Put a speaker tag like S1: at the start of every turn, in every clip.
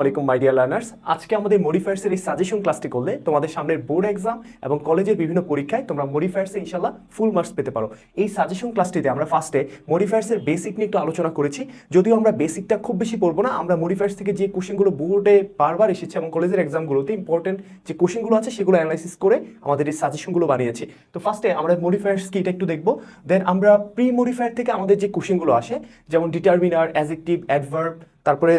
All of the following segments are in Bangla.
S1: ওয়ালাইকুম মাই ডিয়ার লার্নার্স আজকে আমাদের মডিফায়ার্সের এই সাজেশন ক্লাসটি করলে তোমাদের সামনের বোর্ড এক্সাম এবং কলেজের বিভিন্ন পরীক্ষায় তোমরা মডিফায়ার্সে ইনশাল্লাহ ফুল মার্কস পেতে পারো। এই সাজেশন ক্লাসটিতে আমরা ফার্স্টে মডিফায়ার্সের বেসিক নিয়ে একটু আলোচনা করেছি। যদিও আমরা বেসিকটা খুব বেশি পড়ব না, আমরা মডিফায়ার্স থেকে যে কোশ্চেনগুলো বোর্ডে বারবার এসেছে এবং কলেজের এক্সামগুলোতে ইম্পর্টেন্ট যে কোশ্চেনগুলো আছে সেগুলো অ্যানালাইসিস করে আমাদের এই সাজেশনগুলো বানিয়েছি। তো ফার্স্টে আমরা মডিফায়ার্স কি এটা একটু দেখব। দেন আমরা প্রি মডিফায়ার থেকে আমাদের যে কোশ্চেনগুলো আসে, যেমন ডিটারমিনার অ্যাজেক্টিভ অ্যাডভার্ব তারপরে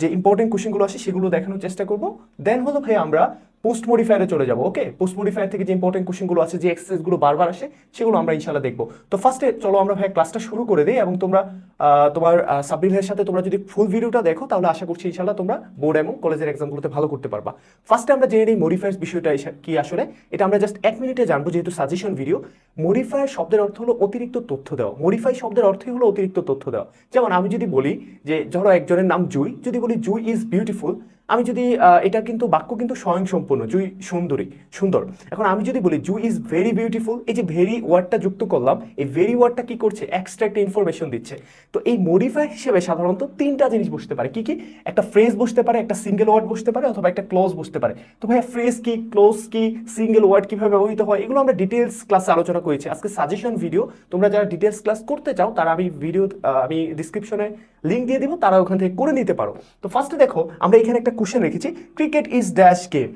S1: যে ইম্পর্টেন্ট কোশ্চেনগুলো আসে সেগুলো দেখানোর চেষ্টা করব। দেন হলো ভাই আমরা পোস্ট মডিফায়ারে চলে যাব ওকে পোস্ট মডিফায়ার থেকে যে ইম্পর্টেন্ট কোশ্চেনগুলো আছে, যে এক্সারসাইজগুলো বারবার আসে, সেগুলো আমরা ইনশাল্লাহ দেখব। তো ফার্স্টে চলো আমরা ভাই ক্লাসটা শুরু করে দিই এবং তোমরা তোমার সাব্বির ভাইয়ের সাথে তোমরা যদি ফুল ভিডিওটা দেখো, তাহলে আশা করছি ইনশাল্লাহ তোমরা বোর্ড এবং কলেজের এক্সামগুলোতে ভালো করতে পারবা। ফার্স্টে আমরা জেনে নিই মডিফায়ার্স বিষয়টা কি আসলে। এটা আমরা জাস্ট এক মিনিটে জানব, যেহেতু সাজেশন ভিডিও মডিফায়ার শব্দের অর্থ হলো অতিরিক্ত তথ্য দেওয়া। মডিফাই শব্দের অর্থই হলো অতিরিক্ত তথ্য দেওয়া। যেমন আমি যদি বলি যে, ধরো একজনের নাম জুই, যদি বলি জুই ইজ বিউটিফুল আমি যদি এটা কিন্তু বাক্য কিন্তু স্বয়ংসম্পূর্ণ, জুই সুন্দরী, সুন্দর। এখন আমি যদি বলি, জুই ইজ ভেরি বিউটিফুল এই যে ভেরি ওয়ার্ডটা যুক্ত করলাম, এই ভেরি ওয়ার্ডটা কি করছে? এক্সট্রা একটা ইনফরমেশন দিচ্ছে। তো এই মডিফাই হিসেবে সাধারণত তিনটা জিনিস বসতে পারে। কি কি? একটা ফ্রেজ বসতে পারে, একটা সিঙ্গেল ওয়ার্ড বসতে পারে, অথবা একটা ক্লোজ বসতে পারে। তো ভাইয়া ফ্রেজ কি ক্লোজ কি সিঙ্গেল ওয়ার্ড কীভাবে ব্যবহৃত হয়, এগুলো আমরা ডিটেলস ক্লাসে আলোচনা করেছি। আজকে সাজেশন ভিডিও তোমরা যারা ডিটেলস ক্লাস করতে চাও, তারা আমি ভিডিও আমি ডিসক্রিপশনে লিঙ্ক দিয়ে দিব, তারা ওখান থেকে করে নিতে পারো। তো ফার্স্টে দেখো, আমরা এখানে একটা কোশ্চেন রেখেছি ক্রিকেট ইজ ড্যাশ গেম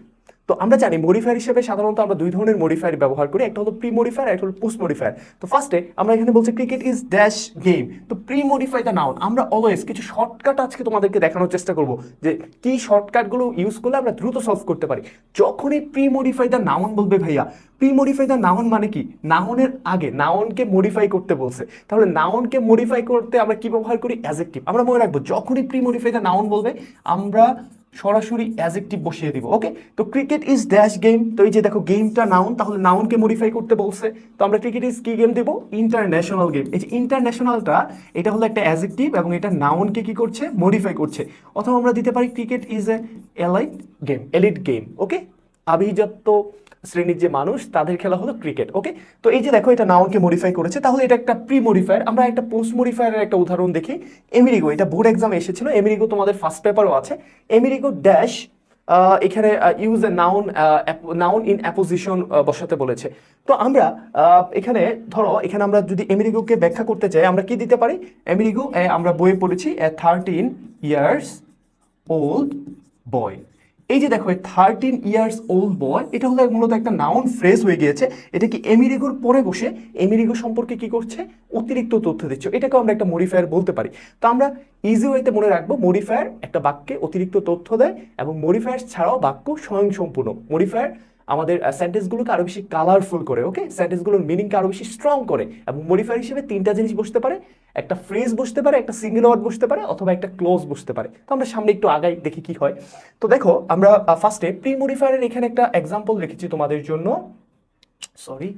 S1: তো আমরা জানি মডিফায়ার হিসেবে সাধারণত আমরা দুই ধরনের মডিফায়ার ব্যবহার করি। একটা হলো প্রি মডিফায়ার একটা হলো পোস্ট মডিফায়ার তো ফার্স্টে আমরা এখানে বলছি ক্রিকেট ইজ ড্যাশ গেম তো প্রি মডিফাই দ্য নাউন আমরা অলওয়েজ কিছু শর্টকাট আজকে তোমাদেরকে দেখানোর চেষ্টা করব যে কি শর্টকাটগুলো ইউজ করলে আমরা দ্রুত সলভ করতে পারি। যখনই প্রি মডিফাই দ্য নাউন বলবে ভাইয়া প্রি মডিফাই দ্য নাউন মানে কি? নাউনের আগে নাউনকে মডিফাই করতে বলছে। তাহলে নাউনকে মডিফাই করতে আমরা কি ব্যবহার করি? অ্যাজেক্টিভ আমরা মনে রাখব, যখনই প্রি মডিফাই দ্য নাউন বলবে, আমরা সরাসরি অ্যাজেক্টিভ বসিয়ে দিব ওকে তো ক্রিকেট ইজ ড্যাশ গেম তো এই যে দেখো গেমটা নাউন তাহলে নাউনকে মডিফাই করতে বলছে, তো আমরা ক্রিকেট ইজ কি গেম দেব? ইন্টারন্যাশনাল গেম এই যে ইন্টারন্যাশনালটা এটা হলো একটা অ্যাজেক্টিভ এবং এটা নাউনকে কি করছে? মডিফাই করছে। অথবা আমরা দিতে পারি cricket is a elite game elite game okay আভিজাত্য শ্রেণির যে মানুষ, তাদের খেলা হলো ক্রিকেট ওকে তো এই যে দেখো, এটা নাউনকে মডিফাই করেছে। তাহলে এটা একটা প্রি মডিফায়ার আমরা একটা পোস্ট মডিফায়ারের একটা উদাহরণ দেখি। এমিরিগো এটা বোর্ড এক্সামে এসেছিল। এমিরিগো তোমাদের ফার্স্ট পেপারও আছে। এমিরিগো ড্যাশ এখানে use a noun noun in apposition বসাতে বলেছে। তো আমরা এখানে, ধরো, এখানে আমরা যদি এমিরিগোকে ব্যাখ্যা করতে চাই, আমরা কি দিতে পারি? এমিরিগো আমরা বইয়ে পড়েছি থার্টিন ইয়ার্স ওল্ড বয় এই যে দেখো থার্টিন ইয়ার্স ওল্ড বয় এটা হলো মূলত একটা নাউন ফ্রেজ হয়ে গিয়েছে। এটা কি এমিরিগোর পরে বসে? এমিরিগো সম্পর্কে কি করছে? অতিরিক্ত তথ্য দিচ্ছে। এটাকে আমরা একটা মডিফায়ার বলতে পারি। তো আমরা ইজি ওয়েতে মনে রাখব মডিফায়ার একটা বাক্যে অতিরিক্ত তথ্য দেয় এবং মডিফায়ার ছাড়াও বাক্য স্বয়ংসম্পূর্ণ। মডিফায়ার আমাদের সেন্টেন্সগুলোকে আরও বেশি কালারফুল করে ওকে সেন্টেন্সগুলোর মিনিংকে আরও বেশি স্ট্রং করে এবং মডিফায়ার হিসেবে তিনটা জিনিস বসতে পারে। একটা ফ্রেজ বসতে পারে, একটা সিঙ্গেল ওয়ার্ড বসতে পারে, অথবা একটা ক্লোজ বসতে পারে। তো আমরা সামনে একটু আগাই, দেখি কি হয়। তো দেখো, আমরা ফার্স্টে প্রি মডিফায়ারের এখানে একটা এক্সাম্পল রেখেছি তোমাদের জন্য। সরি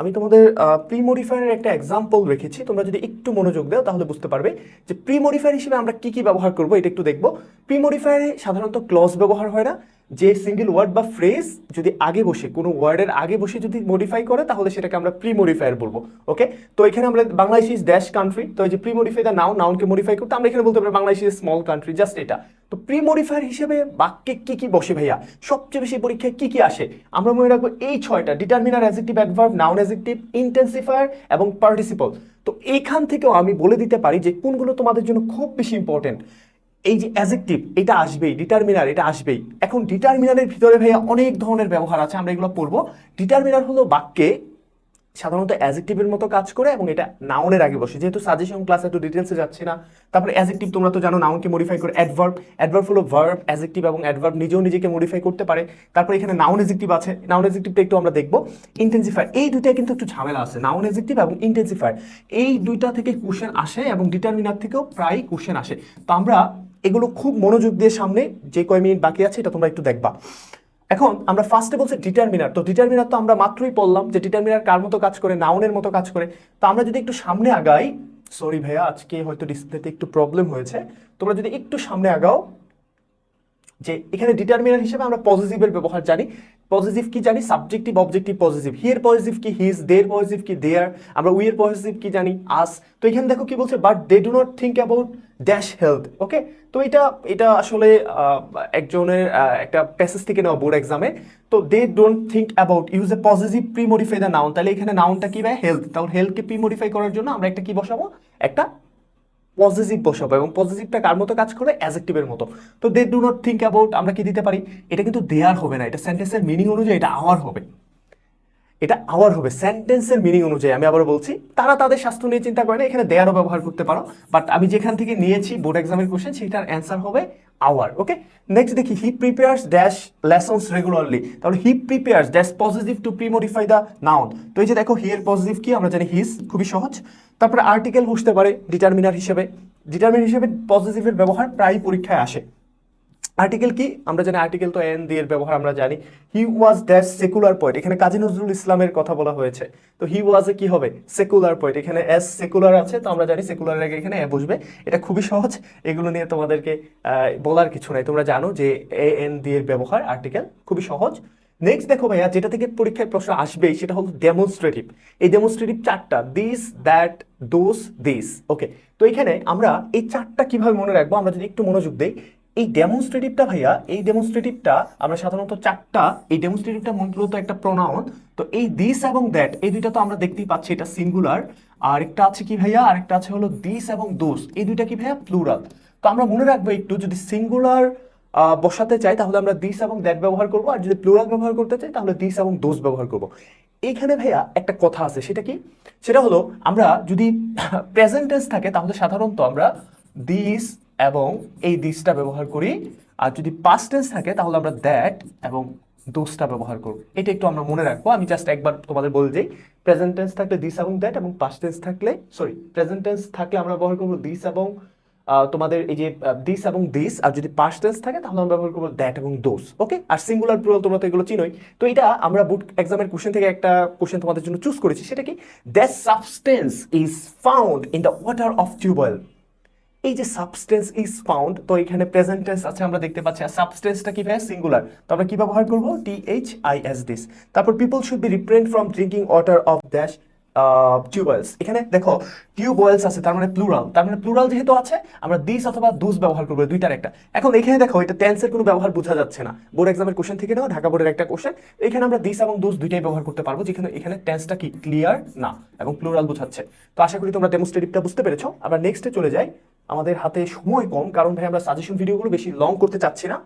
S1: আমি তোমাদের প্রি মডিফায়ারের একটা এক্সাম্পল রেখেছি। তোমরা যদি একটু মনোযোগ দাও, তাহলে বুঝতে পারবে যে প্রি মডিফায়ার হিসেবে আমরা কি কি ব্যবহার করব, এটা একটু দেখব। প্রি মডিফায়ারে সাধারণত ক্লজ ব্যবহার হয় না। যে সিঙ্গেল ওয়ার্ড বা ফ্রেজ যদি আগে বসে, কোনো ওয়ার্ডের আগে বসে যদি মডিফাই করে, তাহলে সেটাকে আমরা প্রি মডিফায়ার বলব ওকে তো এখানে আমরা বাংলাদেশ ইজ ড্যাশ কান্ট্রি তো এই যে প্রি মডিফাই দা নাউন নাউনকে মডিফাই করতে আমরা এখানে বলতে পারি Bangladesh is small country just এটা। তো প্রি মডিফায়ার হিসেবে বাক্যে কি কি বসে ভাইয়া? সবচেয়ে বেশি পরীক্ষায় কি কি আসে? আমরা মনে রাখব এই ছয়টা determiner adjective adverb noun adjective intensifier এবং পার্টিসিপল তো এইখান থেকেও আমি বলে দিতে পারি যে কোনগুলো তোমাদের জন্য খুব বেশি ইম্পর্টেন্ট এই যে অ্যাজেক্টিভ এটা আসবেই ডিটারমিনার এটা আসবেই। এখন ডিটারমিনারের ভিতরে ভাইয়া অনেক ধরনের ব্যবহার আছে, আমরা এগুলো পড়ব। ডিটারমিনার হলো বাক্যে সাধারণত অ্যাজেক্টিভের মতো কাজ করে এবং এটা নাউনের আগে বসে। যেহেতু সাজেশন ক্লাস একটু ডিটেলসে যাচ্ছে না, তারপরে অ্যাজেক্টিভ তোমরা তো জানো নাউনকে মডিফাই করে অ্যাডভার্ব অ্যাডভার্ব হলো ভার্ব অ্যাজেক্টিভ এবং অ্যাডভার্ব নিজেও নিজেকে মডিফাই করতে পারে। তারপরে এখানে নাউন এজেক্টিভ আছে নাউন এজেক্টিভটা একটু আমরা দেখব। ইন্টেন্সিফায়ার এই দুইটা কিন্তু একটু ঝামেলা আছে নাউন এজেক্টিভ এবং ইন্টেন্সিফায়ার এই দুইটা থেকে কোশ্চেন আসে এবং ডিটারমিনার থেকেও প্রায় কোশ্চেন আসে। তো আমরা এগুলো খুব মনোযোগ দিয়ে সামনে যে কয় মিনিট বাকি আছে, এটা তোমরা একটু দেখবা। এখন আমরা ফার্স্টে বলছি ডিটারমিনার তো ডিটারমিনার তো আমরা মাত্রই পড়লাম যে ডিটারমিনার কার মতো কাজ করে নাউনের মতো কাজ করে। তো আমরা যদি একটু সামনে আগাই সরি ভাইয়া, আজকে হয়তো ডিসপ্লেতে একটু প্রবলেম হয়েছে। তোমরা যদি একটু সামনে আগাও, যে এখানে ডিটারমিনার হিসেবে আমরা পজিটিভের ব্যবহার জানি। পজিটিভ কি জানি? Subjective objective positive here positive কি হিজ দের পজিটিভ কি দেয়ার আমরা উইয়ের পজিটিভ কি জানি? আস তো এখানে দেখো কি বলছে but they do not think about dash health okay তো এটা এটা আসলে একজনের একটা প্যাসেজ থেকে নেওয়া বোর্ড এক্সামে তো they don't think about use a positive pre modify the noun তাহলে এখানে নাউনটা কি ভাই? হেলথ তাহলে হেলথকে প্রি মডিফাই করার জন্য আমরা একটা কি বসাবো? একটা পজিটিভ বসাবো এবং পজিটিভটা কার মতো কাজ করে? অ্যাজেক্টিভের মতো। তো they do not think about আমরা কি দিতে পারি? এটা কিন্তু দেয়ার হবে না। এটা সেন্টেন্সের মিনিং অনুযায়ী এটা আওয়ার হবে। এটা আওয়ার হবে সেন্টেন্সের মিনিং অনুযায়ী। আমি আবার বলছি, তারা তাদের স্বাস্থ্য নিয়ে চিন্তা করে না, এখানে দেয়ারও ব্যবহার করতে পারো। বাট আমি যেখান থেকে নিয়েছি বোর্ড এক্সামের কোশ্চেন সেটার অ্যান্সার হবে আওয়ার ওকে নেক্সট দেখি he prepares dash lessons regularly তাহলে he prepares dash positive to pre modify the noun তো এই যে দেখো হিয়ের পজিটিভ কি? আমরা জানি হিস খুবই সহজ। তারপরে আর্টিকেল বসতে পারে ডিটারমিনার হিসেবে। ডিটারমিনার হিসেবে পজিটিভের ব্যবহার প্রায় পরীক্ষায় আসে। আর্টিকেল কি? আমরা জানি আর্টিকেল তো এন দিয়ে ব্যবহার আমরা জানি। He was that secular point এখানে কাজী নজরুল ইসলামের কথা বলা হয়েছে। তো হি ওয়াজ কি হবে? সেকুলার পয়েন্ট এখানে এস সেকুলার আছে, তো আমরা জানি সেকুলার আগে এখানে এ বসবে। এটা খুবই সহজ। এগুলো নিয়ে তোমাদেরকে বলার কিছু নাই। তোমরা জানো যে এ, এন দিয়ে ব্যবহার আর্টিকেল খুবই সহজ। নেক্সট দেখো ভাইয়া, যেটা থেকে পরীক্ষায় প্রশ্ন আসবেই, সেটা হলো ডেমনস্ট্রেটিভ এই ডেমনস্ট্রেটিভ চারটা this that those this okay তো এখানে আমরা এই চারটা কীভাবে মনে রাখব? আমরা যদি একটু মনোযোগ দেই এই ডেমনস্ট্রেটিভটা ভাইয়া, এই ডেমনস্ট্রেটিভটা আমরা সাধারণত চারটা, এই ডেমনস্ট্রেটিভটা মূলত একটা প্রোনাউন তো এই দিস এবং দ্যাট এই দুইটা তো আমরা দেখতেই পাচ্ছি, এটা সিঙ্গুলার আর একটা আছে কি ভাইয়া? আরেকটা আছে হলো দিস এবং দোস এই দুইটা কি ভাইয়া? প্লুরাল তো আমরা মনে রাখব একটু, যদি সিঙ্গুলার বসাতে চাই, তাহলে আমরা দিস এবং দ্যাট ব্যবহার করব। আর যদি প্লুরাল ব্যবহার করতে চাই, তাহলে দিস এবং দোস ব্যবহার করব। এইখানে ভাইয়া একটা কথা আছে, সেটা কি? সেটা হলো, আমরা যদি প্রেজেন্টেন্স থাকে, তাহলে সাধারণত আমরা দিস এবং এই দিসটা ব্যবহার করি। আর যদি পাস্ট টেন্স থাকে, তাহলে আমরা দ্যাট এবং দোষটা ব্যবহার করব। এটা একটু আমরা মনে রাখব। আমি জাস্ট একবার তোমাদের বলে দিই। প্রেজেন্ট টেন্স থাকলে দিস এবং দ্যাট এবং পাস্ট টেন্স থাকলে সরি প্রেজেন্ট টেন্স থাকলে আমরা ব্যবহার করব দিস এবং তোমাদের এই যে দিস এবং দিস আর যদি পাস্ট টেন্স থাকে, তাহলে আমরা ব্যবহার করব দ্যাট এবং দোষ ওকে আর সিঙ্গুলার প্লুরাল তোমরা তো এগুলো চিনোই। তো এটা আমরা বুট এক্সামের কোশ্চেন থেকে একটা কোশ্চেন তোমাদের জন্য চুজ করেছি। সেটা কি? That substance is found in the water of tubewell এই যে সাবস্টেন্স ইজ ফাউন্ড তো এখানে প্রেজেন্ট টেন্স আছে, আমরা দেখতে পাচ্ছি। আর সাবস্টেন্সটা কি ভাই সিঙ্গুলার তো আমরা কি ব্যবহার করব? T H I S this তারপর people should be refrained from drinking water of dash tubewells এখানে দেখো টিউবওয়েলস আছে, তার মানে প্লুরাল তার মানে প্লুরাল যেহেতু আছে, আমরা দিস অথবা দুস ব্যবহার করব, দুইটার একটা। এখন এখানে দেখো, এটা টেন্সের কোনো ব্যবহার বোঝা যাচ্ছে না। বোর্ড এক্সামের কোশ্চেন থেকে নাও, ঢাকা বোর্ডের একটা কোশ্চেন এখানে আমরা দিস এবং দুস দুইটাই ব্যবহার করতে পারব, যেখানে এখানে টেন্সটা কি? ক্লিয়ার না, এবং প্লুরাল বোঝাচ্ছে। তো আশা করি তোমরা ডেমোস্ট্রেটিভটা বুঝতে পেরেছ। আমরা নেক্সটে চলে যাই। আমাদের হাতে সময় কম, কারণ ভাই আমরা সাজেশন ভিডিওগুলো বেশি লং করতে চাচ্ছি না।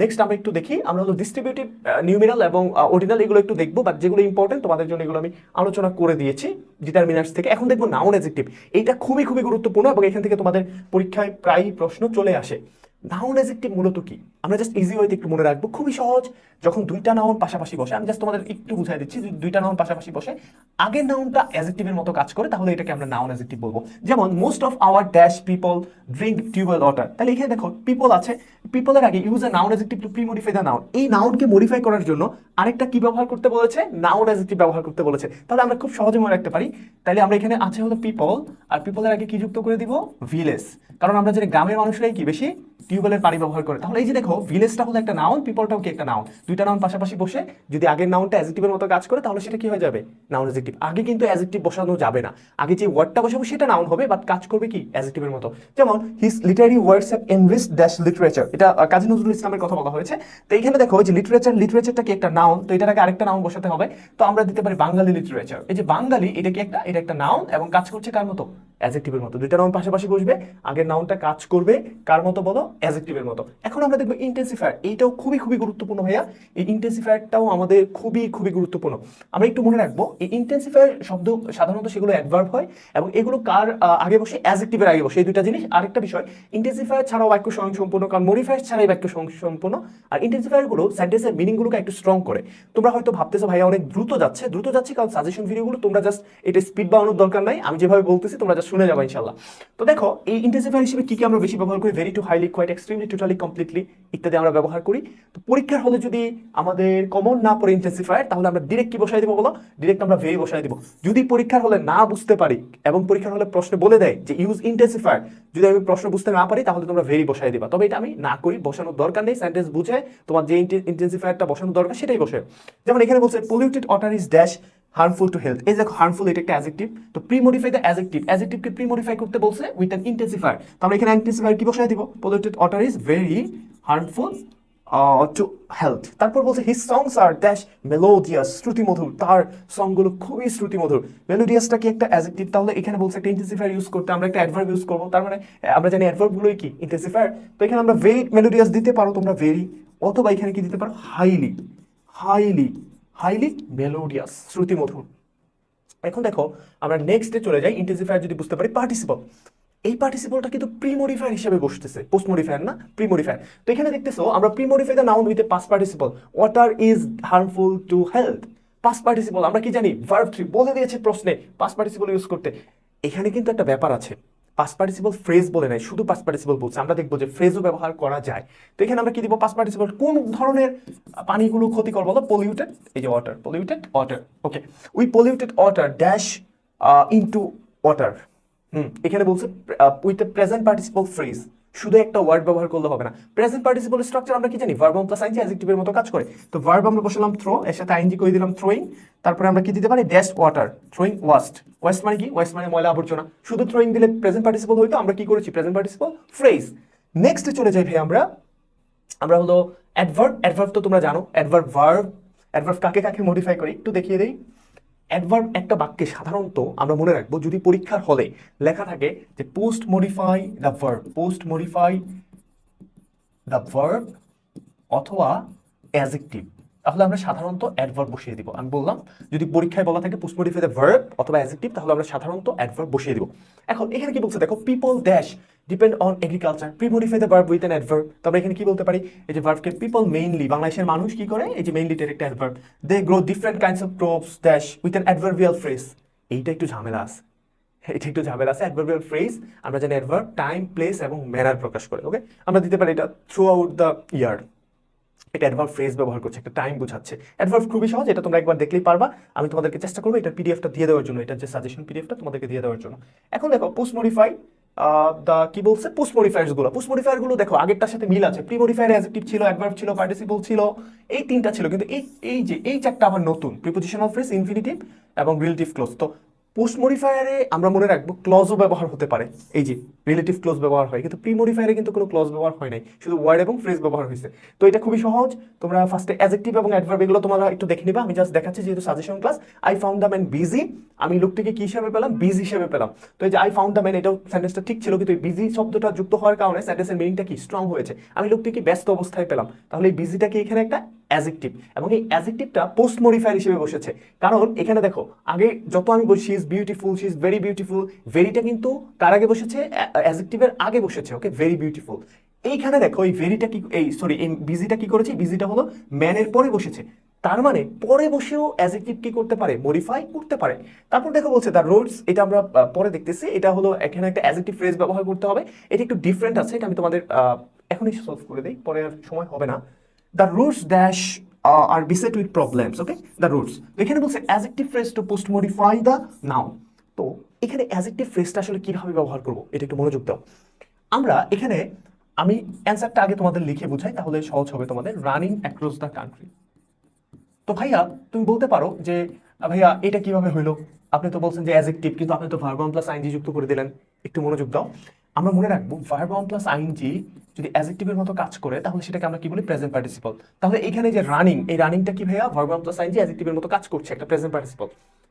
S1: নেক্সট আমরা একটু দেখি, আমরা হলো ডিস্ট্রিবিউটিভ নিউমেরাল এবং অর্ডিনাল এগুলো একটু দেখব বাট যেগুলো ইম্পর্টেন্ট তোমাদের জন্য এগুলো আমি আলোচনা করে দিয়েছি ডিটারমিনার্স থেকে। এখন দেখব নাউন এজেক্টিভ এইটা খুবই খুবই গুরুত্বপূর্ণ এবং এখান থেকে তোমাদের পরীক্ষায় প্রায় প্রশ্ন চলে আসে। নাউন এজেক্টিভ মূলত কি? আমরা জাস্ট ইজি ওয়েতে একটু মনে রাখব। খুবই সহজ। যখন দুইটা নাউন পাশাপাশি বসে, আমি জাস্ট তোমাদের একটু বুঝাই দিচ্ছি দুইটা নাউন পাশাপাশি বসে আগের নাউনটা অ্যাজেক্টিভের মতো কাজ করে, তাহলে এটাকে আমরা নাউন অ্যাজেক্টিভ বলব। যেমন most of our dash people drink tubewell water তাহলে এখানে দেখো পিপল আছে। পিপলের আগে use a noun adjective to pre modify the noun এই নাউনকে মডিফাই করার জন্য আরেকটা কি ব্যবহার করতে বলেছে? নাউন অ্যাজেক্টিভ ব্যবহার করতে বলেছে। তাহলে আমরা খুব সহজে মনে রাখতে পারি। তাহলে আমরা এখানে আছে হলো পিপল আর পিপলের আগে কি যুক্ত করে দিব? ভিলেজ কারণ আমরা জানি গ্রামের মানুষরাই কি বেশি? টিউবওয়েলের পানি ব্যবহার করে। তাহলে এই যে দেখো ভিলেজটা হলো একটা নাউন পিপলটাও কি একটা নাউন দুইটা নাউন পাশাপাশি বসে যদি আগের নাউনটা অ্যাজেক্টিভের মতো কাজ করে, তাহলে সেটা কি হয়ে যাবে? নাউন অ্যাজেক্টিভ আগে কিন্তু অ্যাজেক্টিভ বসানো যাবে না। আগে যে ওয়ার্ডটা বসাবো, সেটা নাউন হবে বাট কাজ করবে কি? অ্যাজেক্টিভের মতো। যেমন his literary words have enrich dash literature এটা কাজী নজরুল ইসলামের কথা বলা হয়েছে। তো এখানে দেখো, যে লিটারেচার লিটারেচারটা কি একটা নাউন তো আগে আরেকটা নাউন বসাতে হবে। তো আমরা দিতে পারি বাঙালি লিটারেচার এই যে বাঙালি, এটা কি একটা? এটা একটা নাউন এবং কাজ করছে কার মতো? অ্যাজেক্টিভের মতো। দুইটা নাউন পাশাপাশি বসবে, আগের নাউনটা কাজ করবে। কার মতো বলো? অ্যাজেক্টিভের মতো। এখন আমরা দেখব ইন্টেন্সিফায়ার এইটাও খুবই খুবই গুরুত্বপূর্ণ ভাইয়া। এই ইন্টেন্সিফায়ারটাও আমাদের খুবই খুবই গুরুত্বপূর্ণ। আমরা একটু মনে রাখব, এই ইন্টেন্সিফায়ার শব্দ সাধারণত সেগুলো অ্যাডভার্ব হয় এবং এগুলো কার আগে বসে? অ্যাজেক্টিভের আগে বসে। এই দুইটা জিনিস আরেকটা বিষয়। ইন্টেন্সিফায়ার ছাড়াও বাক্য স্বয়ং সম্পূর্ণ কারণ মডিফায়ার ছাড়াই বাক্য স্বয়ং সম্পূর্ণ আর ইন্টেন্সিফায়ারগুলো সেন্টেন্সের মিনিংগুলোকে একটু স্ট্রং করে। তোমরা হয়তো ভাবতেছো ভাইয়া অনেক দ্রুত যাচ্ছে। দ্রুত যাচ্ছে কারণ সাজেশন ভিডিওগুলো তোমরা জাস্ট এটা স্পিড বাড়ানোর দরকার নাই। আমি যেভাবে বলতেছি তোমরা জাস্ট শুনে যাবে ইনশাল্লাহ তো দেখো, এই ইন্টেন্সিফায়ার হিসেবে কি কি আমরা বেশি ব্যবহার করি? Very too highly quite extremely totally completely ইত্যাদি আমরা ব্যবহার করি। তো পরীক্ষার হলে যদি আমাদের কমন না পড়ে ইন্টেন্সিফায়ার তাহলে আমরা ডিরেক্ট কি বসাই দেবো বলো? ডিরেক্ট আমরা ভেরি বসাই দিব। যদি পরীক্ষার হলে না বুঝতে পারি এবং পরীক্ষার হলে প্রশ্ন বলে দেয় যে ইউজ ইন্টেন্সিফায়ার যদি আমি প্রশ্ন বুঝতে না পারি, তাহলে তোমরা ভেরি বসাই দিবা। তবে এটা আমি না করি, বসানোর দরকার নেই সেন্টেন্স বুঝে তোমার যে ইন্টেন্সিফায়ারটা বসানোর দরকার, সেটাই বসে। যেমন এখানে বলছে polluted water is dash harmful to health এই দেখো হার্মফুল এটা একটা অ্যাজেক্টিভ তো প্রি মডিফাই দ্য অ্যাজেক্টিভ অ্যাজেক্টিভকে প্রি মডিফাই করতে বলছে উইথ অ্যান ইন্টেন্সিফায়ার তো আমরা এখানে ইন্টেন্সিফায়ার কি বসায় দিব? Polluted water is very harmful to health তারপর বলছে হিস সংস আর ড্যাশ মেলোডিয়াস শ্রুতিমধুর। তার সংগুলো খুবই শ্রুতিমধুর। মেলোডিয়াসটা কি একটা অ্যাজেক্টিভ তাহলে এখানে বলছে একটা ইন্টেন্সিফায়ার ইউজ করতে, আমরা একটা অ্যাডভার্ব ইউজ করব। তার মানে আমরা জানি অ্যাডভার্বগুলোই কি? ইন্টেন্সিফায়ার তো এখানে আমরা ভেরি মেলোডিয়াস দিতে পারো, তোমরা ভেরি অথবা এখানে কি দিতে পারো? হাইলি হাইলি হাইলি মেলোডিয়াস শ্রুতিমধুর এখন দেখো, আমরা নেক্সটে চলে যাই ইন্টেন্সিফায়ার যদি বুঝতে পারি পার্টিসিপল এই পার্টিসিপলটা কিন্তু প্রি মডিফায়ার হিসেবে বসতেছে। পোস্ট মডিফায়ার না প্রি মডিফায়ার তো এখানে দেখতেছো, আমরা pre modify the noun with a past participle water is harmful to health past participle আমরা কি জানি? ভার্ব থ্রি বলে দিয়েছে প্রশ্নে পাস পার্টিসিপল ইউজ করতে। এখানে কিন্তু একটা ব্যাপার আছে। পাস পার্টিসিপল ফ্রেজ বলে নাই শুধু পাস পার্টিসিপল বলছে। আমরা দেখব যে ফ্রেজও ব্যবহার করা যায়। তো এখানে আমরা কি দিব? পাস পার্টিসিপল কোন ধরনের পানিগুলো ক্ষতিকর বলো? পলিউটেড এই যে water polluted water okay we polluted water dash into water hmm, এখানে বলছে with the present participle phrase শুধু একটা ওয়ার্ড ব্যবহার করলে হবে না। প্রেজেন্ট পার্টিসিপল স্ট্রাকচার আমরা কি জানি? ভার্বম প্লাস আইনজি অ্যাডজেক্টিভের মতো কাজ করে। তো ভার্ব আমরা বসালাম থ্রো এর সাথে আইনজি করে দিলাম? থ্রোয়িং তারপরে আমরা কি দিতে পারি? Dash water throwing waste waste মানে কি? ওয়েস্ট মানে ময়লা আবর্জনা। শুধু থ্রোয়িং দিলে প্রেজেন্ট পার্টিসিপল হইতো, আমরা কি করেছি? প্রেজেন্ট পার্টিসিপল ফ্রেজ নেক্সট চলে যাই ভাই আমরা। আমরা হলো অ্যাডভার্ব অ্যাডভার্ব তো তোমরা জানো। অ্যাডভার্ব ভার্ব অ্যাডভার্ব কাকে কাকে মডিফাই করি? একটু দেখিয়ে দেই। অ্যাডভার্ব একটা বাক্যে সাধারণত আমরা মনে রাখব যদি পরীক্ষার হলে লেখা থাকে যে post modify the verb post modify the verb অথবা অ্যাজেক্টিভ তাহলে আমরা সাধারণত অ্যাডভার্ব বসিয়ে দিব। আমি বললাম, যদি পরীক্ষায় বলা থাকে পোস্ট মডিফাই দ্য ভার্ব অথবা অ্যাজেক্টিভ তাহলে আমরা সাধারণত অ্যাডভার্ব বসিয়ে দিব। এখন এখানে কি বলছে দেখো people dash depend on agriculture pre modify the verb with an adverb তো আমরা এখানে কি বলতে পারি? এই যে ভার্বকে পিপল মেইনলি বাংলাদেশের মানুষ কি করে? এই যে মেইনলি একটা adverb they grow different kinds of crops dash with an adverbial phrase এইটা একটু ঝামেলা আছে। এটা একটু ঝামেলা আছে। অ্যাডভার্বিয়াল ফ্রেজ আমরা জানি অ্যাডভার্ব টাইম প্লেস এবং ম্যানার প্রকাশ করে ওকে আমরা দিতে পারি এটা থ্রু আউট দ্য ইয়ার এটা অ্যাডভার্ব ফ্রেজ ব্যবহার করছে, একটা টাইম বোঝাচ্ছে। অ্যাডভার্ব খুবই সহজ, এটা তোমরা একবার দেখলেই পারবা। আমি তোমাদেরকে চেষ্টা করব এটা পিডিএফটা দিয়ে দেওয়ার জন্য এটা যে সাজেশন পিডিএফটা তোমাদেরকে দিয়ে দেওয়ার জন্য। এখন দেখো পোস্ট মডিফাই দা কি বলছে? পোস্ট মডিফায়ার্সগুলো। পোস্ট মডিফায়ারগুলো দেখো, আগেরটার সাথে মিল আছে। প্রি মডিফায়ার অ্যাডজেক্টিভ ছিল অ্যাডভার্ব ছিল পার্টিসিপল ছিল, এই তিনটা ছিল। কিন্তু এই এই যে, এই চারটা আবার নতুন। প্রিপোজিশনাল ফ্রেজ ইনফিনিটিভ এবং রিলেটিভ ক্লোজ তো পোস্ট মডিফায়ারে আমরা মনে রাখব ক্লজও ব্যবহার হতে পারে। এই যে রিলেটিভ ক্লোজ ব্যবহার হয়, কিন্তু প্রি মডিফায়ারে কিন্তু কোনো ক্লজ ব্যবহার হয় নাই। শুধু ওয়ার্ড এবং ফ্রেজ ব্যবহার হয়েছে। তো এটা খুবই সহজ। তোমরা ফার্স্টে অ্যাজেক্টিভ এবং অ্যাডভার্ব এগুলো তোমরা একটু দেখে নিবা। আমি জাস্ট দেখাচ্ছি যেহেতু suggestion class I found the man busy আমি লোকটিকে কি হিসাবে পেলাম? বিজি হিসেবে পেলাম। তো এই যে আই ফাউন্ড দ্য ম্যান এটাও সেন্টেন্সটা ঠিক ছিল, কিন্তু এই বিজি শব্দটা যুক্ত হওয়ার কারণে সেন্টেন্সের মিনিংটা কি স্ট্রং হয়েছে। আমি লোকটিকে ব্যস্ত অবস্থায় পেলাম। তাহলে এই বিজিটাকে এখানে একটা অ্যাজেক্টিভ এবং এই অ্যাজেক্টিভটা পোস্ট মডিফায়ার হিসেবে বসেছে। কারণ এখানে দেখো, আগে যত আমি বলছি is beautiful she is very beautiful ভেরিটা কিন্তু কার আগে বসেছে অ্যাজেক্টিভের আগে বসেছে ওকে ভেরি বিউটিফুল এইখানে দেখো, এই ভেরিটা কি, এই সরি এই বিজিটা কি করেছে? বিজিটা হলো ম্যানের পরে বসেছে। তার মানে পরে বসেও অ্যাজেক্টিভ কি করতে পারে? মডিফাই করতে পারে। তারপর দেখো বলছে দ্য রোডস এটা আমরা পরে দেখতেছি। এটা হলো এখানে একটা অ্যাজেক্টিভ ফ্রেজ ব্যবহার করতে হবে। এটা একটু ডিফারেন্ট আছে, এটা আমি তোমাদের এখনই সলভ করে দিই, পরে আর সময় হবে না। The routes dash are beset with problems okay the routes এখানে বলছে adjective phrase to post modify the noun তো এখানে অ্যাজেক্টিভ ফ্রেজটা আসলে কীভাবে ব্যবহার করব, এটা একটু মনোযোগ দাও। আমরা এখানে, আমি অ্যান্সারটা আগে তোমাদের লিখে বুঝাই, তাহলে সহজ হবে তোমাদের। রানিং অ্যাক্রস দ্য কান্ট্রি তো ভাইয়া, তুমি বলতে পারো যে, ভাইয়া, এটা কীভাবে হইল? আপনি তো বলছেন যে অ্যাজেক্টিভ কিন্তু আপনি তো ভার্বন প্লাস আইনজি যুক্ত করে দিলেন। একটু মনোযোগ দাও। আমরা মনে রাখব ভার্বন প্লাস আইনজি যদি অ্যাজেক্টিভের মতো কাজ করে, তাহলে সেটাকে আমরা কি বলি? প্রেজেন্ট পার্টিসিপল তাহলে এখানে যে রানিং এই রানিংটা কি ভাইয়া? ভার্বন প্লাস যে অ্যাজেক্টিভের মতো কাজ করছে, একটা প্রেজেন্ট পার্টিসিপল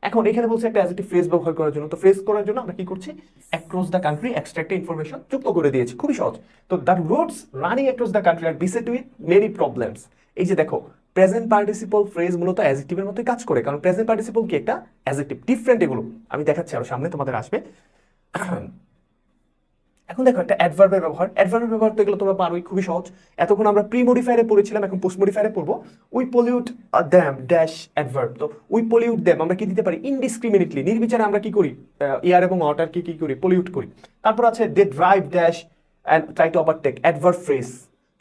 S1: এখন এখানে বলছে একটা অ্যাজেক্টিভ ফ্রেজ ব্যবহার করার জন্য। তো ফ্রেজ করার জন্য আমরা কি করছি? অ্যাক্রস দ্য কান্ট্রি এক্সট্রাক্টে ইনফরমেশন যুক্ত করে দিয়েছি। খুবই সহজ। তো the roads running across the country are beset with many problems এই যে দেখো প্রেজেন্ট পার্টিসিপল ফ্রেজ মূলত অ্যাজেক্টিভের মতোই কাজ করে। কারণ প্রেজেন্ট পার্টিসিপল কি একটা? অ্যাজেক্টিভ ডিফারেন্ট এগুলো। আমি দেখাচ্ছি আরও সামনে, তোমাদের আসবে। এখন দেখো একটা অ্যাডভার্বের ব্যবহার। অ্যাডভার্বের ব্যবহার তো এগুলো তোমরা পারোই, খুবই সহজ। এতক্ষণ আমরা প্রি মডিফায়ারে পড়েছিলাম, এখন পোস্ট মডিফায়ারে পড়ব। We pollute them dash adverb তো উই পলিউট দ্যাম আমরা কি দিতে পারি? ইনডিসক্রিমিনেটলি নির্বিচারে আমরা কি করি? এয়ার এবং ওয়াটার কি কি করি? পলিউট করি। তারপর আছে they drive dash and try to overtake adverb phrase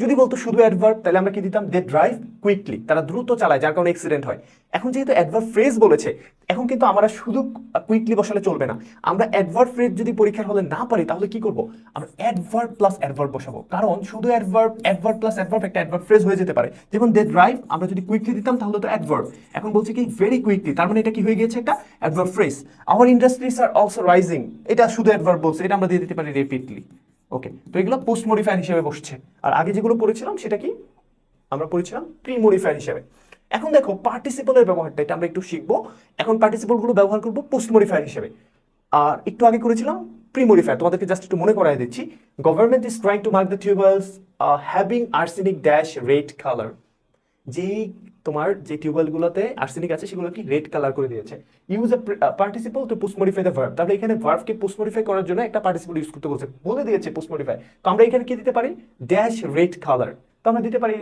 S1: যদি বলতো শুধু অ্যাডভার্ব তাহলে আমরা কি দিতাম? দে ড্রাইভ কুইকলি তারা দ্রুত চালায়, যার কারণে অ্যাক্সিডেন্ট হয়। এখন যেহেতু অ্যাডভার্ব ফ্রেজ বলেছে, এখন কিন্তু আমরা শুধু কুইকলি বসালে চলবে না। আমরা অ্যাডভার্ব ফ্রেজ যদি পরীক্ষার হলে না পারি, তাহলে কি করব? আমরা অ্যাডভার্ব প্লাস অ্যাডভার্ব বসাবো। কারণ শুধু অ্যাডভার্ব অ্যাডভার্ব প্লাস অ্যাডভার্ব একটা অ্যাডভার্ব ফ্রেজ হয়ে যেতে পারে। যেমন দে ড্রাইভ আমরা যদি কুইকলি দিতাম, তাহলে তো অ্যাডভার্ব এখন বলছে কি ভেরি কুইকলি তার মানে এটা কি হয়ে গিয়েছে একটা adverb phrase our industries are also rising এটা শুধু অ্যাডভার্ব বলছে, এটা আমরা দিয়ে দিতে পারি রিপিটলি ওকে তো এগুলো পোস্ট মডিফায়ার হিসেবে বসছে। আর আগে যেগুলো পড়েছিলাম, সেটা কি? আমরা পড়েছিলাম প্রি মডিফায়ার হিসেবে। এখন দেখো পার্টিসিপলের ব্যবহারটা, এটা আমরা একটু শিখব। এখন পার্টিসিপলগুলো ব্যবহার করব পোস্ট মডিফায়ার হিসেবে। আর একটু আগে করেছিলাম প্রি মডিফায়ার তোমাদেরকে জাস্ট একটু মনে করাই দিচ্ছি। Government is trying to mark the tubewells having arsenic dash red colour যেই তোমার যে টিউবওয়েলগুলোতে আর্সেনিক আছে সেগুলো কি রেড কালার করে দিয়েছে। Use a participle to post modify the verb তাহলে এখানে ভার্বকে পোস্ট মডিফাই করার জন্য একটা পার্টিসিপল ইউজ করতে বলছে। বলে দিয়েছে পোস্ট মডিফাই তো আমরা এখানে কি দিতে পারি? ড্যাশ রেড কালার তো আমরা দিতে পারি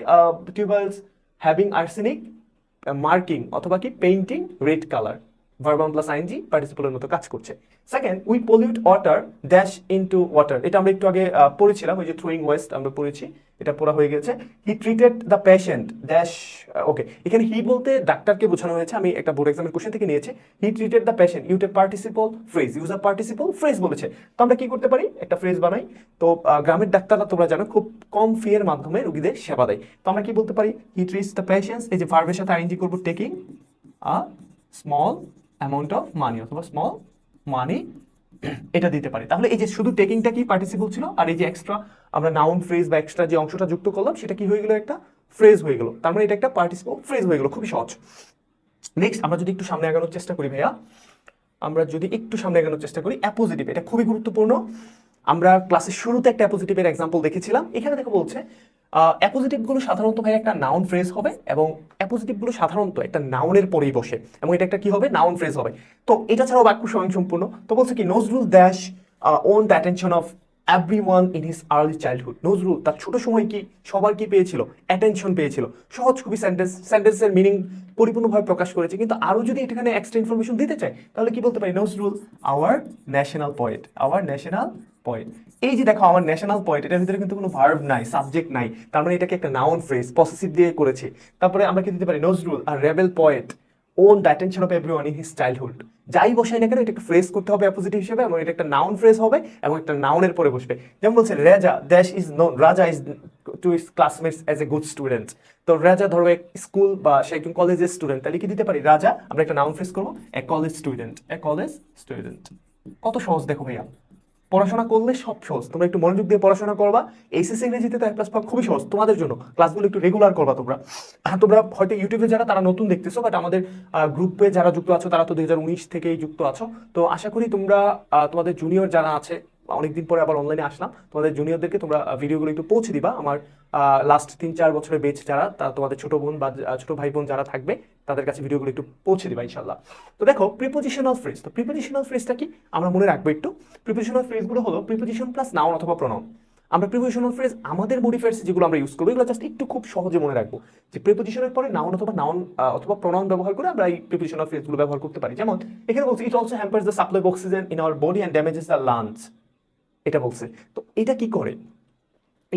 S1: টিউবওয়েলস হ্যাভিং আর্সেনিক মার্কিং অথবা কি পেইন্টিং রেড কালার ভার্বাম প্লাস আইনজি পার্টিসিপলের মতো কাজ করছে। Second we pollute water dash into water এটা আমরা একটু আগে পড়েছিলাম, ওই যে থ্রোয়িং ওয়েস্ট আমরা পড়েছি, এটা পড়া হয়ে গেছে। He treated the patient dash okay এখানে হি বলতে ডাক্তারকে বোঝানো হয়েছে, আমি একটা বোর্ড এক্সামের কোশ্চেন থেকে নিয়েছি। He treated the patient ইউট participle phrase use a participle phrase বলেছে। তো আমরা কি করতে পারি? একটা ফ্রেজ বানাই। তো গ্রামের ডাক্তাররা তোমরা জানো, খুব কম ফি এর মাধ্যমে রোগীদের সেবা দেয়। তো আমরা কি বলতে পারি? হি ট্রিটস দ্য পেশেন্টস এই যে ভার্বের সাথে আইনজি করব taking a small amount of money অথবা স্মল মানি এটা দিতে পারি। তাহলে এই যে শুধু টেকিংটা কি পার্টিসিপল ছিল? আর এই যে এক্সট্রা আমরা নাউন ফ্রেজ বা এক্সট্রা যে অংশটা যুক্ত করলাম, সেটা কি হয়ে গেল? একটা ফ্রেজ হয়ে গেল। তার মানে এটা একটা পার্টিসিপল ফ্রেজ হয়ে গেল। খুবই সহজ। নেক্সট আমরা যদি একটু সামনে আগানোর চেষ্টা করি ভাইয়া, আমরা যদি একটু সামনে আগানোর চেষ্টা করি অ্যাপোজিটিভ এটা খুবই গুরুত্বপূর্ণ। আমরা ক্লাসের শুরুতে একটা অ্যাপোজিটিভের এক্সাম্পল দেখেছিলাম। এখানে দেখো বলছে অ্যাপোজিটিভগুলো সাধারণত ভাই একটা নাউন ফ্রেজ হবে এবং অ্যাপোজিটিভগুলো সাধারণত একটা নাউনের পরেই বসে। এবং এটা একটা কি হবে? নাউন ফ্রেজ হবে। তো এটা ছাড়াও বাক্য স্বয়ংসম্পূর্ণ। তো বলছে কি, Nazrul dash won the attention of every one in his early childhood Nazrul, তার ছোট সময় কি সবার কি পেয়েছিল? অ্যাটেনশন পেয়েছিল। সহজ খুবই সেন্টেন্স সেন্টেন্সের মিনিং পরিপূর্ণভাবে প্রকাশ করেছে। কিন্তু আরও যদি এখানে এক্সট্রা ইনফরমেশন দিতে চাই তাহলে কি বলতে পারি? Nazrul our national poet our national point এই যে দেখো আমার ন্যাশনাল পয়েন্ট এটার ভিতরে কিন্তু কোনো ভার্ব নাই সাবজেক্ট নাই। তার মানে এটাকে একটা নাউন ফ্রেজ পসেসিভ দিয়ে করেছে। তারপরে আমরা কি দিতে পারি? নজরুল আর rebel poet won the attention of everyone in his childhood যাই বসাই না কেন এটা একটা ফ্রেজ করতে হবে অপোজিটিভ হিসেবে এবং এটা একটা নাউন ফ্রেজ হবে এবং একটা নাউনের পরে বসবে। যেমন বলছে Reza dash is known Raja is to his classmates as a good student তো রাজা ধরো এক স্কুল বা সে একজন কলেজের স্টুডেন্ট তাহলে কি দিতে পারি? রাজা আমরা একটা নাউন ফ্রেজ করব a college student a college student কত সহজ দেখো ভাইয়া। পড়াশোনা করলে সব সহজ। তোমরা একটু মনোযোগ দিয়ে পড়াশোনা করবা। এইচএসসি ইংরেজিতে তো এক প্লাস খুবই সহজ, তোমাদের জন্য। ক্লাসগুলো একটু রেগুলার করবা তোমরা। তোমরা হয়তো ইউটিউবে যারা, তারা নতুন দেখতেছো বাট আমাদের গ্রুপে যারা যুক্ত আছো, তারা তো দুই হাজার উনিশ থেকেই যুক্ত আছো। তো আশা করি তোমরা তোমাদের জুনিয়র যারা আছে, অনেকদিন পরে আবার অনলাইনে আসলাম, তোমাদের জুনিয়রদেরকে তোমরা ভিডিওগুলো একটু পৌঁছে দিবা। আমার লাস্ট তিন চার বছরের বেচ যারা তা তোমাদের ছোট বোন বা ছোট ভাই বোন যারা থাকবে তাদের কাছে ভিডিওগুলো একটু পৌঁছে দিবা ইনশাল্লাহ তো দেখো প্রিপোজিশনাল ফ্রেজ তো প্রিপোজিশনাল ফ্রেজটা কি? আমরা মনে রাখব একটু। প্রিপোজিশনাল ফ্রেজগুলো হলো প্রিপোজিশন প্লাস নাউন অথবা প্রনাউন আমরা প্রিপোজিশনাল ফ্রেজ আমাদের মডিফায়ার্স যেগুলো আমরা ইউজ করব, এগুলো জাস্ট একটু খুব সহজে মনে রাখব। যে প্রিপোজিশনের পরে নাউন অথবা নাউন অথবা প্রনাউন ব্যবহার করে আমরা এই প্রিপোজিশনাল ফ্রেজগুলো ব্যবহার করতে পারি। যেমন, এখানে বলছে it also hampers the supply oxygen in our body and damages the lungs এটা বলছে। তো এটা কি করে?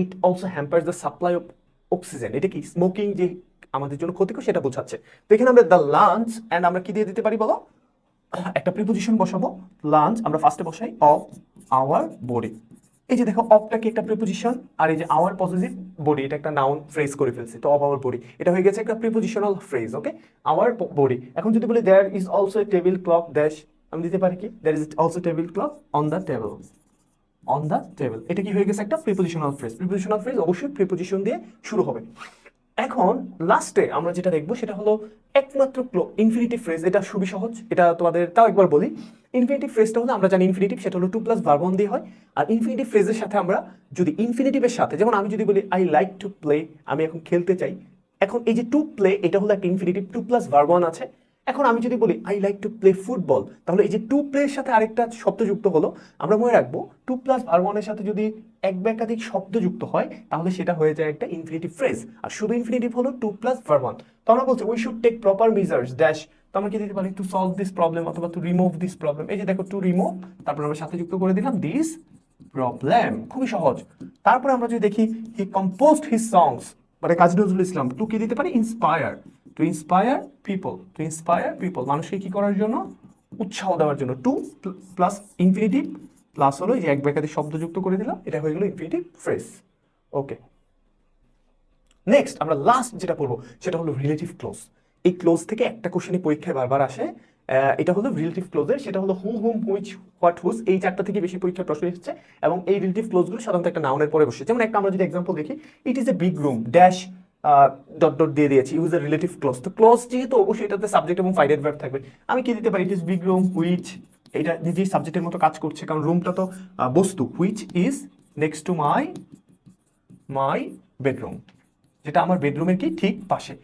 S1: It also hampers the supply of oxygen এটা কি? স্মোকিং যে আমাদের জন্য ক্ষতিকর সেটা বোঝাচ্ছে। তো এখানে আমরা দ্য লাঞ্চ অ্যান্ড আমরা কি দিয়ে দিতে পারি বলো? একটা প্রিপোজিশন বসাবো। লাঞ্চ আমরা ফার্স্টে বসাই অফ আওয়ার বডি এই যে দেখো অফটা কি একটা প্রিপোজিশন আর এই যে আওয়ার পজিটিভ বডি এটা একটা নাউন ফ্রেজ করে ফেলছে। তো অফ আওয়ার বডি এটা হয়ে গেছে একটা prepositional phrase okay our body এখন যদি বলি there is also a table clock dash আমি দিতে পারি কি? There is also table clock on the table on the table এটা কি হয়ে গেছে একটা প্রিপোজিশনাল ফ্রেজ প্রিপোজিশনাল ফ্রেজ অবশ্যই প্রিপোজিশন দিয়ে শুরু হবে। এখন লাস্টে আমরা যেটা দেখব সেটা হলো একমাত্র ক্লো ইনফিনিটিভ ফ্রেজ এটা খুবই সহজ, এটা তোমাদের তাও একবার বলি। ইনফিনিটিভ ফ্রেজটা হলো, আমরা জানি ইনফিনিটিভ সেটা হলো টু প্লাস ভার্বন দিয়ে হয়। আর ইনফিনিটিভ ফ্রেজের সাথে আমরা যদি ইনফিনিটিভের সাথে, যেমন আমি যদি বলি আই লাইক টু প্লে আমি এখন খেলতে চাই। এখন এই যে টু প্লে এটা হলো একটা ইনফিনিটিভ টু প্লাস ভার্বন আছে। এখন আমি যদি বলি I like to play football তাহলে এই যে টু প্লের সাথে আরেকটা শব্দ যুক্ত হলো, আমরা মনে রাখব টু প্লাস আর ওয়ানের সাথে যদি এক বা একাধিক শব্দ যুক্ত হয়, তাহলে সেটা হয়ে যায় একটা ইনফিনিটিভ ফ্রেজ আর শুধু ইনফিনিটিভ হলো টু প্লাস ভার ওয়ান তো আমরা বলছি we should take proper measures dash তো আমরা কি দিতে পারি? টু সলভ দিস প্রবলেম অথবা টু রিমুভ দিস প্রবলেম এই যে দেখো টু রিমুভ তারপর আমরা সাথে যুক্ত করে দিলাম দিস প্রবলেম খুবই সহজ। তারপরে আমরা যদি দেখি হি কম্পোজড হিজ সংস মানে কাজী নজরুল ইসলাম টু কি দিতে পারি? Inspire to inspire people to inspire people মানুষকে কি করার জন্য? উৎসাহ দেওয়ার জন্য। টু প্লাস ইনফিনিটিভ প্লাস হলো যে এক ব্যাখ্যাতে শব্দ যুক্ত করে দিলাম, এটা হয়ে গেল ইনফিনিটিভ ফ্রেস ওকে নেক্সট আমরা লাস্ট যেটা পড়ব, সেটা হলো রিলেটিভ ক্লোজ এই ক্লোজ থেকে একটা কোশ্চেনই পরীক্ষায় বারবার আসে। এটা হলো রিলেটিভ ক্লোজের সেটা হলো who whom which what whose এই চারটা থেকে বেশি পরীক্ষার প্রশ্ন এসেছে এবং এই রিলেটিভ ক্লোজগুলো সাধারণত একটা নাউনের পরে বসে। যেমন একটা আমরা যদি এক্সাম্পল দেখি it is a big room dash dot dot দিয়ে দিয়েছি। ইউজ এ রিলেটিভ ক্লোজ তো ক্লোজ যেহেতু অবশ্যই এটাতে সাবজেক্ট এবং ফাইডেড ভার্ব থাকবে। আমি কি দিতে পারি? It is big room which এটা নিজেই সাবজেক্টের মতো কাজ করছে, কারণ রুমটা তো বস্তু which is next to my my bedroom যেটা আমার বেডরুমের কি? ঠিক পাশে।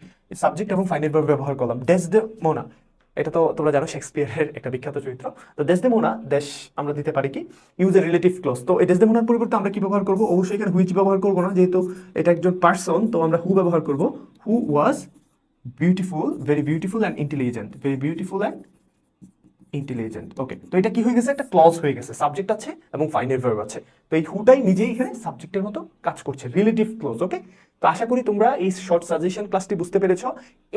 S1: সাবজেক্ট এবং ফাইনাল ভার্ব ব্যবহার করলাম। ড্যাশ দ্য মোনা এটা তো তোমরা জানো শেক্সপিয়ারের একটা বিখ্যাত চরিত্র। তো দেশ দে মোনা দেশ আমরা দিতে পারি কি? ইউজ এ রিলেটিভ ক্লোজ তো এই দেশ দে মোনার পরিবর্তে আমরা কি ব্যবহার করব? অবশ্যই এখানে হুইচ ব্যবহার করব না, যেহেতু এটা একজন পার্সন তো আমরা হু ব্যবহার করব? Who was beautiful very beautiful and intelligent very beautiful and intelligent okay তো এটা কি হয়ে গেছে? একটা ক্লজ হয়ে গেছে। সাবজেক্ট আছে এবং ফাইনাল ভার্ব আছে। তো এই হুটাই নিজেই এখানে সাবজেক্টের মতো কাজ করছে। রিলেটিভ ক্লোজ ওকে তো আশা করি তোমরা এই শর্ট সাজেশন ক্লাসটি বুঝতে পেরেছ।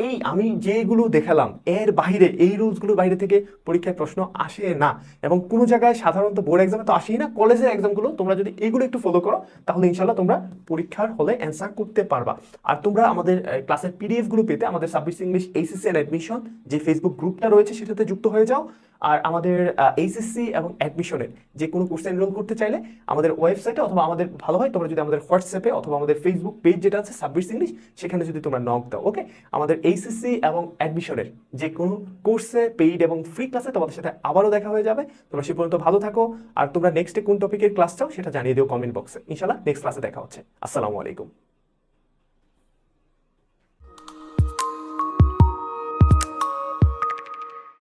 S1: এই আমি যেগুলো দেখালাম, এর বাইরে, এই রুলসগুলোর বাইরে থেকে পরীক্ষায় প্রশ্ন আসে না। এবং কোনো জায়গায় সাধারণত বোর্ড এক্সামে তো আসেই না কলেজের এক্সামগুলো তোমরা যদি এগুলো একটু ফলো করো, তাহলে ইনশাল্লাহ তোমরা পরীক্ষার হলে অ্যান্সার করতে পারবা। আর তোমরা আমাদের ক্লাসের পিডিএফগুলো পেতে আমাদের সাবমিট ইংলিশ অ্যান্ড অ্যাডমিশন যে ফেসবুক গ্রুপটা রয়েছে, সেটাতে যুক্ত হয়ে যাও। আর আমাদের এইচএসসি এবং অ্যাডমিশনের যে কোনো কোর্সে এনরোল করতে চাইলে আমাদের ওয়েবসাইটে অথবা আমাদের ভালো হয় তোমরা যদি আমাদের হোয়াটসঅ্যাপে অথবা আমাদের ফেসবুক পেজ যেটা আছে সাবমিট ইংলিশ সেখানে যদি তোমরা নক দাও ওকে আমাদের এইচএসসি এবং অ্যাডমিশনের যে কোনো কোর্সে পেইড এবং ফ্রি ক্লাসে তোমাদের সাথে আবারও দেখা হয়ে যাবে। তোমরা সে পর্যন্ত ভালো থাকো। আর তোমরা নেক্সটে কোন টপিকের ক্লাস চাও সেটা জানিয়ে দিও কমেন্ট বক্সে ইনশাল্লাহ নেক্সট ক্লাসে দেখা হচ্ছে। আসসালামু আলাইকুম।